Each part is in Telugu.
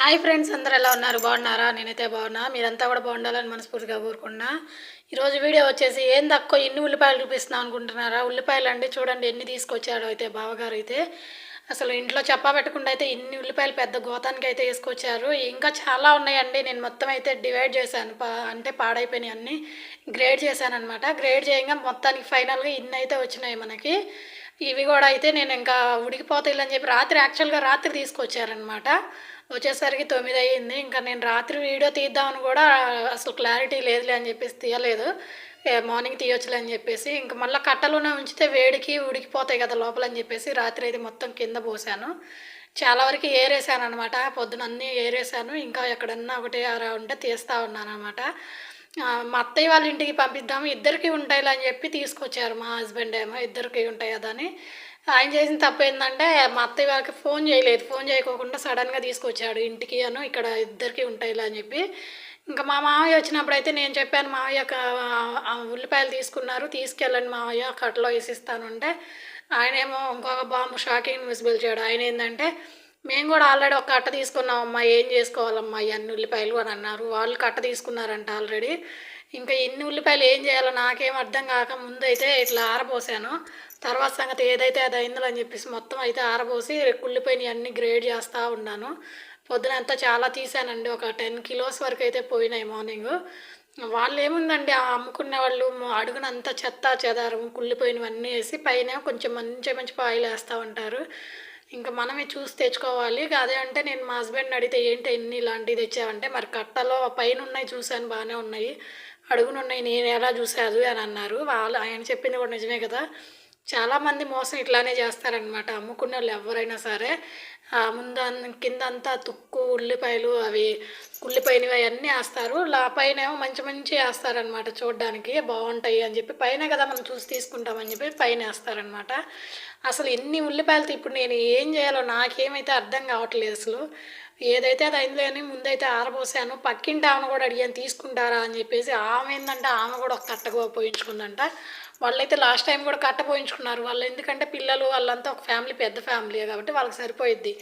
హాయ్ ఫ్రెండ్స్ అందరు ఎలా ఉన్నారు? బాగున్నారా? నేనైతే బాగున్నా. మీరంతా కూడా బాగుండాలని మనస్ఫూర్తిగా కోరుకున్నా ఈరోజు వీడియో వచ్చేసి ఏం తక్కువ ఎన్ని ఉల్లిపాయలు చూపిస్తున్నాం అనుకుంటున్నారా? ఉల్లిపాయలు అండి చూడండి ఎన్ని తీసుకొచ్చాడో అయితే బావగారు అయితే. అసలు ఇంట్లో చెప్పా పెట్టకుండా అయితే ఇన్ని ఉల్లిపాయలు పెద్ద గోతానికి అయితే వేసుకొచ్చారు. ఇంకా చాలా ఉన్నాయండి. నేను మొత్తం అయితే డివైడ్ చేశాను. పా అంటే పాడైపోయినాయి అన్నీ. గ్రేడ్ చేశాను అనమాట గ్రేడ్ చేయగా మొత్తానికి ఫైనల్గా ఇన్ని అయితే వచ్చినాయి మనకి. ఇవి కూడా అయితే నేను ఇంకా ఉడికిపోతాయి అని చెప్పి రాత్రి యాక్చువల్గా రాత్రి తీసుకొచ్చారనమాట వచ్చేసరికి తొమ్మిది అయ్యింది ఇంకా నేను రాత్రి వీడియో తీద్దామని కూడా అసలు క్లారిటీ లేదులే అని చెప్పేసి తీయలేదు. మార్నింగ్ తీయొచ్చులే అని చెప్పేసి ఇంకా మళ్ళీ కట్టలోనే ఉంచితే వేడికి ఉడికిపోతాయి కదా లోపల అని చెప్పేసి రాత్రి అయితే మొత్తం కింద పోసాను. చాలా వరకు ఏరేసాను అనమాట పొద్దున అన్నీ ఏరేసాను. ఇంకా ఎక్కడన్నా ఒకటి అరా ఉంటే తీస్తూ ఉన్నాను అనమాట మా అత్తయ్య వాళ్ళ ఇంటికి పంపిద్దాము. ఇద్దరికి ఉంటాయిలే అని చెప్పి తీసుకొచ్చారు మా హస్బెండ్ ఏమో ఇద్దరికి ఉంటాయి కదా అని ఆయన చేసిన తప్పు ఏంటంటే మా అత్తయ్య వాళ్ళకి ఫోన్ చేయలేదు. ఫోన్ చేయకోకుండా సడన్గా తీసుకొచ్చాడు. ఇంటికి అను ఇక్కడ ఇద్దరికి ఉంటాయిలా అని చెప్పి. ఇంకా మా మామయ్య వచ్చినప్పుడు అయితే నేను చెప్పాను మామయ్య ఒక, ఉల్లిపాయలు తీసుకున్నారు తీసుకెళ్ళండి మామయ్య కట్టలో వేసిస్తాను అంటే. ఆయనేమో ఇంకొక బాంబు షాకింగ్ విజిబుల్ చేయడు ఆయన ఏంటంటే మేము కూడా ఆల్రెడీ ఒక కట్ట తీసుకున్నాం అమ్మా ఏం చేసుకోవాలమ్మా అన్ని ఉల్లిపాయలు అని అన్నారు. వాళ్ళు కట్ట తీసుకున్నారంట ఆల్రెడీ. ఇంకా ఎన్ని ఉల్లిపాయలు ఏం చేయాలో నాకేం అర్థం కాక ముందైతే ఇట్లా ఆరబోసాను. తర్వాత సంగతి ఏదైతే అది అయిందో అని చెప్పేసి మొత్తం అయితే ఆరబోసి కుళ్ళిపోయినవి అన్ని గ్రేడ్ చేస్తూ ఉన్నాను. పొద్దున అంతా చాలా తీసానండి. ఒక టెన్ కిలోస్ వరకు అయితే పోయినాయి మార్నింగ్. వాళ్ళు ఏముందండి అమ్ముకునే వాళ్ళు అడుగునంతా చెత్త చెదారం కుళ్ళిపోయినవన్నీ వేసి పైన కొంచెం మంచి మంచి పాయిలు వేస్తూ ఉంటారు. ఇంకా మనమే చూసి తెచ్చుకోవాలి. అదే అంటే నేను మా హస్బెండ్ని అడిగితే ఏంటి ఎన్ని ఇలాంటివి తెచ్చావంటే? మరి కట్టలో పైన ఉన్నాయి చూశాను బాగానే ఉన్నాయి. అడుగునున్నాయి నేను ఎలా చూసాదు అని అన్నారు. వాళ్ళు ఆయన చెప్పింది కూడా నిజమే కదా. చాలామంది మోసం ఇట్లానే చేస్తారనమాట అమ్ముకునే వాళ్ళు ఎవరైనా సరే ముందు కింద అంతా తుక్కు ఉల్లిపాయలు అవి ఉల్లిపాయలు అవన్నీ వేస్తారు. లా పైన ఏమో మంచి మంచి వేస్తారనమాట చూడడానికి. బాగుంటాయి అని చెప్పి పైన కదా మనం చూసి తీసుకుంటామని చెప్పి పైన వేస్తారనమాట అసలు ఎన్ని ఉల్లిపాయలతో ఇప్పుడు నేను ఏం చేయాలో నాకేమైతే అర్థం కావట్లేదు అసలు. ఏదైతే అది అయిందో అని ముందైతే ఆరబోసాను. పక్కింటి ఆమె కూడా అడిగాను తీసుకుంటారా? అని చెప్పేసి ఆమె ఏంటంటే ఆమె కూడా ఒక కట్టగా పోయించుకుందంట. వాళ్ళైతే లాస్ట్ టైం కూడా కట్ట పోయించుకున్నారు. వాళ్ళు ఎందుకంటే పిల్లలు వాళ్ళంతా ఒక ఫ్యామిలీ పెద్ద ఫ్యామిలీ కాబట్టి వాళ్ళకి సరిపోయిద్ది.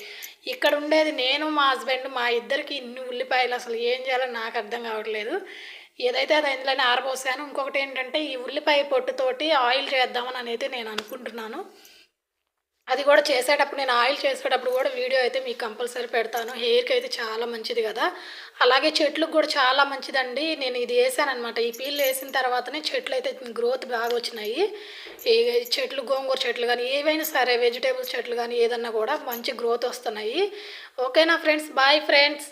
ఇక్కడ ఉండేది నేను మా హస్బెండ్ మా ఇద్దరికి ఇన్ని ఉల్లిపాయలు అసలు ఏం చేయాలో నాకు అర్థం కావట్లేదు. ఏదైతే అది అందులోనే ఆరబోసాను. ఇంకొకటి ఏంటంటే ఈ ఉల్లిపాయ పొట్టుతోటి ఆయిల్ చేద్దామని అయితే నేను అనుకుంటున్నాను. అది కూడా చేసేటప్పుడు నేను ఆయిల్ చేసేటప్పుడు కూడా వీడియో అయితే మీకు కంపల్సరీ పెడతాను. హెయిర్కి అయితే చాలా మంచిది కదా. అలాగే చెట్లకు కూడా చాలా మంచిదండి. నేను ఇది వేసాను అనమాట ఈ పీల్ వేసిన తర్వాతనే చెట్లు అయితే గ్రోత్ బాగా వచ్చినాయి. ఈ చెట్లు గోంగూర చెట్లు కానీ ఏవైనా సరే వెజిటేబుల్స్ చెట్లు కానీ ఏదన్నా కూడా మంచి గ్రోత్ వస్తున్నాయి. ఓకేనా ఫ్రెండ్స్? Bye friends!